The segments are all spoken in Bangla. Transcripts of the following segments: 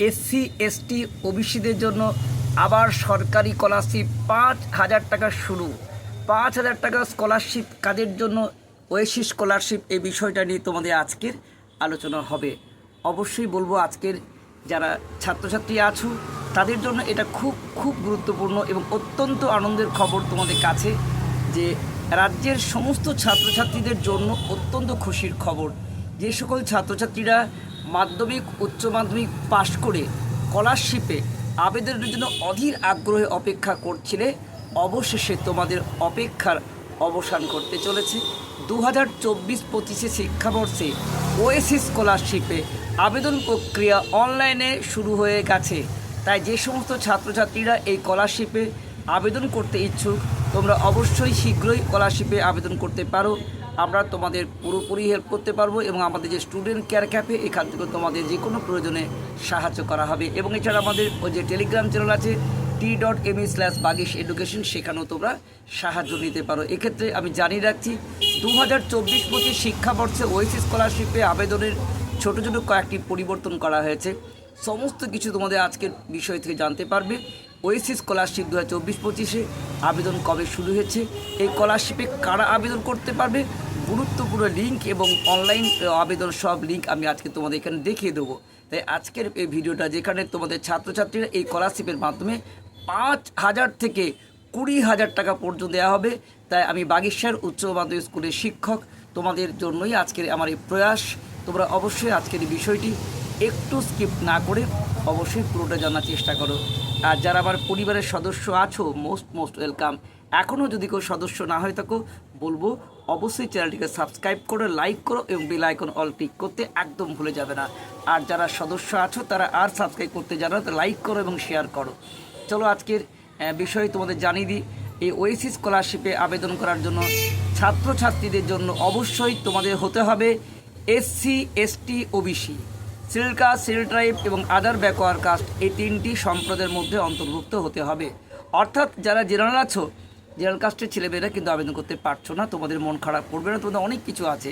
এসসি, এসটি, ওবিসিদের জন্য আবার সরকারি স্কলারশিপ পাঁচ হাজার টাকা শুরু। পাঁচ হাজার টাকা স্কলারশিপ কাদের জন্য? ওয়েসি স্কলারশিপ এই বিষয়টা নিয়ে তোমাদের আজকের আলোচনা হবে। অবশ্যই বলব আজকের যারা ছাত্রছাত্রী আছো, তাদের জন্য এটা খুব খুব গুরুত্বপূর্ণ এবং অত্যন্ত আনন্দের খবর তোমাদের কাছে যে রাজ্যের সমস্ত ছাত্রছাত্রীদের জন্য অত্যন্ত খুশির খবর। যে সকল ছাত্রছাত্রীরা মাধ্যমিক, উচ্চ মাধ্যমিক পাশ করে স্কলারশিপে আবেদনের জন্য অধীর আগ্রহে অপেক্ষা করছিলে। অবশেষে তোমাদের অপেক্ষার অবসান করতে চলেছে। দু হাজার চব্বিশ পঁচিশে শিক্ষাবর্ষে ওএসি স্কলারশিপে আবেদন প্রক্রিয়া অনলাইনে শুরু হয়ে গেছে। তাই যে সমস্ত ছাত্রছাত্রীরা এই স্কলারশিপে আবেদন করতে ইচ্ছুক তোমরা অবশ্যই শীঘ্রই স্কলারশিপে আবেদন করতে পারো। আমরা তোমাদের পুরোপুরি হেল্প করতে পারব এবং আমাদের যে স্টুডেন্ট কেয়ার ক্যাফে এখান থেকে তোমাদের যে কোনো প্রয়োজনে সাহায্য করা হবে। এবং এছাড়া আমাদের ওই যে টেলিগ্রাম চ্যানেল আছে T dot M E slash Bagish education সেখানেও তোমরা সাহায্য নিতে পারো। এক্ষেত্রে আমি জানিয়ে রাখছি দু হাজার চব্বিশ পঁচিশ শিক্ষাবর্ষে ওয়েসি স্কলারশিপে আবেদনের ছোটো ছোটো কয়েকটি পরিবর্তন করা হয়েছে। সমস্ত কিছু তোমাদের আজকের বিষয় থেকে জানতে পারবে। ওয়েসি স্কলারশিপ দু হাজার চব্বিশ পঁচিশে আবেদন কবে শুরু হয়েছে? এই স্কলারশিপে কারা আবেদন করতে পারবে? গুরুত্বপূর্ণ লিঙ্ক এবং অনলাইন আবেদন সব লিঙ্ক আমি আজকে তোমাদের এখানে দেখিয়ে দেবো। তাই আজকের এই ভিডিওটা যেখানে তোমাদের ছাত্রছাত্রীরা এই স্কলারশিপের মাধ্যমে পাঁচ হাজার থেকে কুড়ি হাজার টাকা পর্যন্ত দেওয়া হবে। তাই আমি বাগেশ্বর উচ্চ মাধ্যমিক স্কুলের শিক্ষক, তোমাদের জন্যই আজকের আমার এই প্রয়াস। তোমরা অবশ্যই আজকের এই বিষয়টি একটু স্কিপ না করে অবশ্যই পুরোটা জানার চেষ্টা করো। আর যারা আমার পরিবারের সদস্য আছো মোস্ট মোস্ট ওয়েলকাম এখনও যদি কেউ সদস্য না হয়ে থাকো, বলব অবশ্যই চ্যানেলটিকে সাবস্ক্রাইব করো লাইক করো এবং বেল আইকন অল ক্লিক করতে একদম ভুলে যাবে না। আর যারা সদস্য আছো, তারা আর সাবস্ক্রাইব করতে জানো তো লাইক করো এবং শেয়ার করো। চলো আজকের বিষয় তোমাদের জানিয়ে দিই। এই ওয়েসি স্কলারশিপে আবেদন করার জন্য ছাত্রছাত্রীদের জন্য অবশ্যই তোমাদের হতে হবে SC ST OBC serial tribe এবং আদার ব্যাকওয়ার্ড কাস্ট এই তিনটি সম্প্রদায়ের মধ্যে অন্তর্ভুক্ত হতে হবে। অর্থাৎ যারা জেনারেল আছো, জেনারেল কাস্টের ছেলেমেয়েরা কিন্তু আবেদন করতে পারছ না, তোমাদের মন খারাপ করবে না, তোমাদের অনেক কিছু আছে।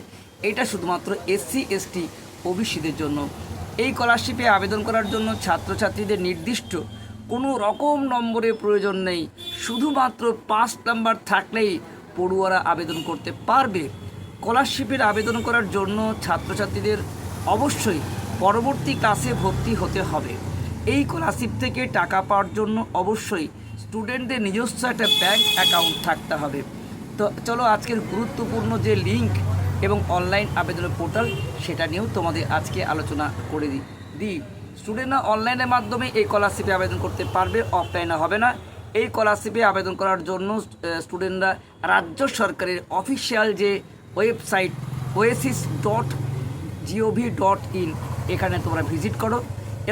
এটা শুধুমাত্র এসসি, এসটি, ওবিসিদের জন্য। এই স্কলারশিপে আবেদন করার জন্য ছাত্রছাত্রীদের নির্দিষ্ট কোনো রকম নম্বরের প্রয়োজন নেই। শুধুমাত্র পাঁচ নাম্বার থাকলেই পড়ুয়ারা আবেদন করতে পারবে। স্কলারশিপের আবেদন করার জন্য ছাত্রছাত্রীদের অবশ্যই পরবর্তী ক্লাসে ভর্তি হতে হবে। এই স্কলারশিপ থেকে টাকা পাওয়ার জন্য অবশ্যই স্টুডেন্টদের নিজস্ব একটা ব্যাংক অ্যাকাউন্ট থাকতে হবে। তো চলো আজকের গুরুত্বপূর্ণ যে লিঙ্ক এবং অনলাইন আবেদনের পোর্টাল সেটা নিয়েও তোমাদের আজকে আলোচনা করে দিই দিই। স্টুডেন্টরা অনলাইনের মাধ্যমে এই স্কলারশিপে আবেদন করতে পারবে অফলাইনে হবে না। এই স্কলারশিপে আবেদন করার জন্য স্টুডেন্টরা রাজ্য সরকারের অফিসিয়াল যে website oasis dot GOV dot in এখানে তোমরা ভিজিট করো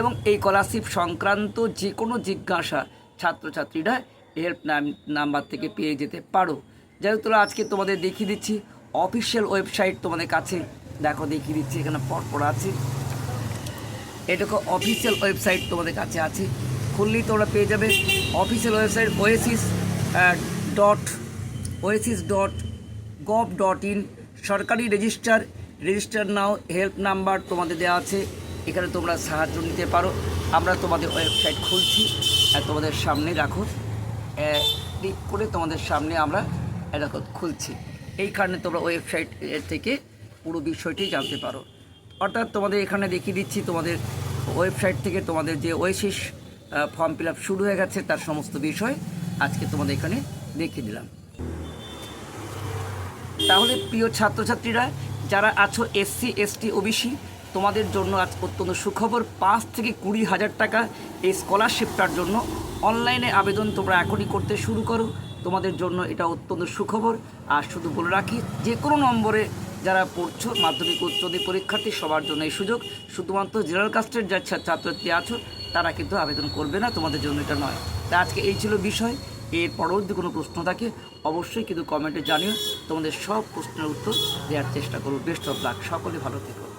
এবং এই স্কলারশিপ সংক্রান্ত যে কোনো জিজ্ঞাসা ছাত্রছাত্রীরা হেল্প নাম্বার থেকে পেয়ে যেতে পারো। যাই হোক, তোরা আজকে তোমাদের দেখিয়ে দিচ্ছি। অফিসিয়াল ওয়েবসাইট তোমাদের কাছে দেখো, দেখিয়ে দিচ্ছি, এখানে পরপর আছে। এটাকে অফিসিয়াল ওয়েবসাইট তোমাদের কাছে আছে। খুললেই তোমরা পেয়ে যাবে। Official website oasis dot oasis dot gov dot in সরকারি register register now, help number তোমাদের দেওয়া আছে, এখানে তোমরা সাহায্য নিতে পারো। আমরা তোমাদের ওয়েবসাইট খুলছি, আর তোমাদের সামনে রাখো। ক্লিক করে তোমাদের সামনে আমরা এটা খুলছি। এই কারণে তোমরা ওয়েবসাইট থেকে পুরো বিষয়টি জানতে পারো। অর্থাৎ তোমাদের এখানে দেখিয়ে দিচ্ছি, তোমাদের ওয়েবসাইট থেকে তোমাদের যে ওয়েসিস ফর্ম ফিল শুরু হয়ে গেছে, তার সমস্ত বিষয় আজকে তোমাদের এখানে দেখিয়ে দিলাম। তাহলে প্রিয় ছাত্রছাত্রীরা যারা আছো এসসি, এসটি, ওবিসি, তোমাদের জন্য আজ অত্যন্ত সুখবর। পাঁচ থেকে কুড়ি হাজার টাকা এই স্কলারশিপটার জন্য অনলাইনে আবেদন তোমরা এখনই করতে শুরু করো। তোমাদের জন্য এটা অত্যন্ত সুখবর। আর শুধু বলে রাখি, যে কোনো নম্বরে যারা পড়ছো, মাধ্যমিক উচ্চ মাধ্যমিক পরীক্ষার্থী, সবার জন্য এই সুযোগ। শুধুমাত্র জেনারেল কাস্টের যা ছাত্রছাত্রী আছো, তারা কিন্তু আবেদন করবে না, তোমাদের জন্য এটা নয়। তা আজকে এই ছিল বিষয়। এর পরবর্তী কোনো প্রশ্ন থাকে, অবশ্যই কিন্তু কমেন্টে জানিও। তোমাদের সব প্রশ্নের উত্তর দেওয়ার চেষ্টা করব। বেস্ট অফ লাক সকলে ভালো থেকো।